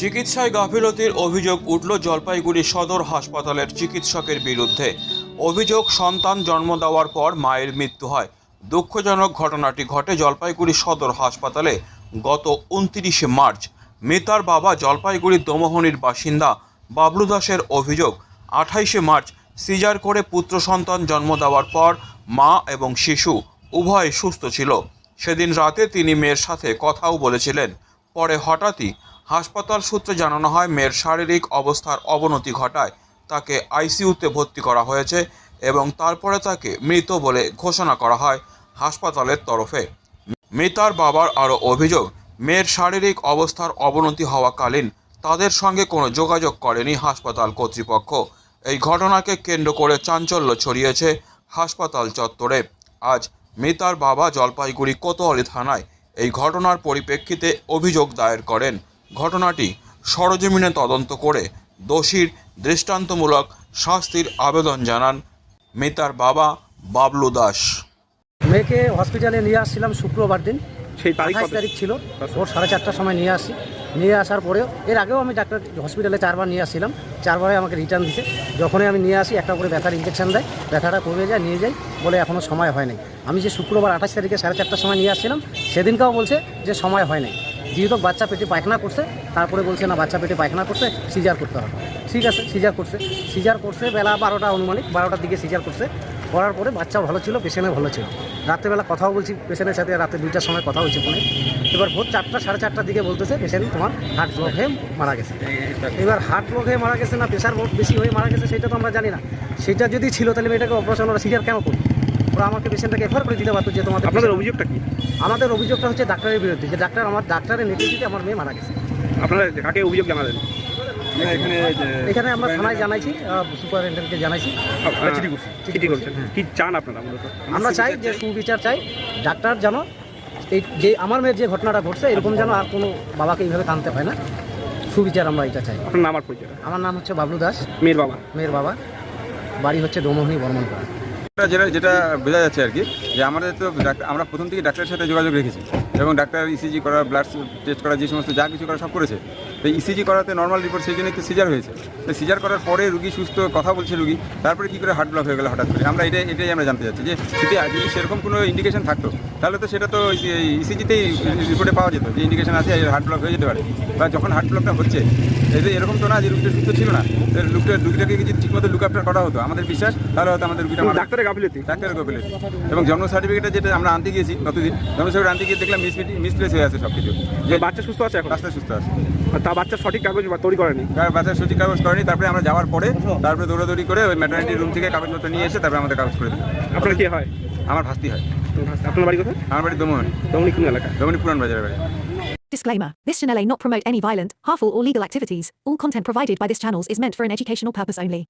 চিকিৎসায় গাফিলতির অভিযোগ উঠল জলপাইগুড়ি সদর হাসপাতালের চিকিৎসকের বিরুদ্ধে। অভিযোগ, সন্তান জন্ম দেওয়ার পর মায়ের মৃত্যু হয়। দুঃখজনক ঘটনাটি ঘটে জলপাইগুড়ি সদর হাসপাতালে গত উনত্রিশে মার্চ। মিতার বাবা জলপাইগুড়ি দমোহনির বাসিন্দা বাবলু দাসের অভিযোগ, আঠাইশে মার্চ সিজার করে পুত্র সন্তান জন্ম দেওয়ার পর মা এবং শিশু উভয় সুস্থ ছিল। সেদিন রাতে তিনি মেয়ের সাথে কথাও বলেছিলেন। পরে হঠাৎই হাসপাতাল সূত্রে জানানো হয়, মেয়ের শারীরিক অবস্থার অবনতি ঘটায়। তাকে আইসিইউতে ভর্তি করা হয়েছে এবং তারপরে তাকে মৃত বলে ঘোষণা করা হয় হাসপাতালের তরফে। মৃতার বাবার আরও অভিযোগ, মেয়ের শারীরিক অবস্থার অবনতি হওয়াকালীন তাদের সঙ্গে কোনো যোগাযোগ করেনি হাসপাতাল কর্তৃপক্ষ। এই ঘটনাকে কেন্দ্র করে চাঞ্চল্য ছড়িয়েছে হাসপাতাল চত্বরে। আজ মৃতার বাবা জলপাইগুড়ি কোতোয়ালি থানায় এই ঘটনার পরিপ্রেক্ষিতে অভিযোগ দায়ের করেন। ঘটনাটি সরজমিনে তদন্ত করে দোষীর দৃষ্টান্তমূলক শাস্তির আবেদন জানান মেতার বাবা বাবলু দাস। মেয়েকে হসপিটালে নিয়ে আসছিলাম শুক্রবার দিন। সেই তারিখ আঠাশ তারিখ ছিল। ওর সাড়ে চারটার সময় নিয়ে আসি। নিয়ে আসার পরেও এর আগেও আমি ডাক্তার হসপিটালে চারবার নিয়ে আসছিলাম। চারবারে আমাকে রিটার্ন দিছে। যখনই আমি নিয়ে আসি একটা করে ব্যথার ইঞ্জেকশন দেয়। ব্যথাটা কমে যায় নিয়ে যাই বলে এখনও সময় হয় নাই। আমি যে শুক্রবার আঠাশ তারিখে সাড়ে চারটার সময় নিয়ে আসছিলাম সেদিনকেও বলছে যে সময় হয় নাই। যেহেতু বাচ্চা পেটে পায়খানা করছে, তারপরে বলছে, না, বাচ্চা পেটে পায়খানা করছে সিজার করতে হবে। ঠিক আছে, সিজার করছে। সিজার করছে বেলা বারোটা অনুমানিক বারোটার দিকে সিজার করছে। করার পরে বাচ্চাও ভালো ছিল, পেশেন্টও ভালো ছিল। রাত্রেবেলা কথাও বলছি পেশেন্টের সাথে রাতে দুইটার সময় কথা হয়েছে ফোনে। এবার ভোর চারটা, সাড়ে চারটার দিকে বলতেছে পেশেন্ট, তোমার হার্ট ব্লক হয়ে মারা গেছে। এবার হার্ট ব্লক হয়ে মারা গেছে না, প্রেশার বেশি হয়ে মারা গেছে, সেটা তো আমরা জানি না। সেটা যদি ছিল, তাহলে মেয়েটাকে অপারেশন ওরা সিজার কেন করবে? ওরা আমাকে পেশেন্টটাকে এফার করে দিতে পারতো যে তোমাদের আপনাদের অভিযোগটা কি? আমাদের অভিযোগটা হচ্ছে ডাক্তারের বিরুদ্ধে যে ডাক্তার আমার ডাক্তারের নেগেটিভে আমার মেয়ে মারা গেছে। আপনারা কাকে অভিযোগ জানালেন? এখানে আমরা থানায় জানাইছি সুপারিনটেন্ডেন্টকে জানাইছি। চিঠি করছেন করছেন। হ্যাঁ। কি চান আপনারা আমরা চাই যে সুবিচার চাই ডাক্তার যেন এই যে আমার মেয়ের যে ঘটনাটা ঘটছে এরকম যেন আর কোনো বাবাকে এইভাবে টানতে হয় না। সুবিচার আমরা এটা চাই। আপনার নাম আর পরিচয়? আমার নাম হচ্ছে বাবলু দাস। মেয়ের বাবা? মেয়ের বাবা। বাড়ি হচ্ছে দোমোহনী বর্মনপাড়া। যেটা যেটা বোঝা যাচ্ছে আর কি, যে আমাদের তো আমরা প্রথম থেকে ডাক্তারের সাথে যোগাযোগ রেখেছি। এবং ডাক্তার ইসিজি করা ব্লাড টেস্ট করা, যে সমস্ত যা কিছু করা সব করেছে। তো ইসিজি করাতে নর্মাল রিপোর্ট সেই জন্য একটু সিজার হয়েছে। তো সিজার করার পরে রুগী সুস্থ কথা বলছে রুগী তারপরে কী করে হার্ট ব্লক হয়ে গেল হঠাৎ করে? আমরা এটাই এটাই আমরা জানতে চাচ্ছি যে যদি যদি সেরকম কোনো ইন্ডিকেশন থাকতো তাহলে তো সেটা তো ইসিজিতেই রিপোর্টে পাওয়া যেত যে ইন্ডিকেশন আছে হার্ট ব্লক হয়ে যেতে পারে। বা যখন হার্ট ব্লকটা হচ্ছে এতে এরকম তো না যে রুগীটা সুস্থ ছিল না। রুগীটা রুগীটাকে যদি ঠিকমতো লুক আফটার করা হতো আমাদের বিশ্বাস তাহলে হয়তো আমাদের রুগীটা ডাক্তারের গাফিলতি। ডাক্তারের কপিলে এবং জন্ম সার্টিফিকেটে যেটা আমরা আনতে গিয়েছি গতদিন জন্ম সার্টিফিকেট আনতে গিয়ে দেখলাম মিসপ্লেস হয়ে আছে সব কিছু যে বাচ্চা সুস্থ আছে এখন? রাস্তায় সুস্থ আছে। বাচ্চার সঠিক কাগজ তৈরি করেনি। বাচ্চার সঠিক কাগজ করেনি তারপরে আমরা যাওয়ার পরে তারপরে দৌড়াদৌড়ি করে ওই ম্যাটার্নিটি রুম থেকে কাগজপত্র নিয়ে এসে তারপরে আমাদের কাগজ করে দিল। আপনার কি হয়? আমার ভাস্তি হয়। আপনার বাড়ি কোথায়? আমার বাড়ি দমনি। দমনি কোন এলাকা দমনি পুরান বাজারের বাড়ি। Disclaimer This channel may not promote any violent, harmful, or legal activities. All content provided by this channel is meant for an educational purpose only.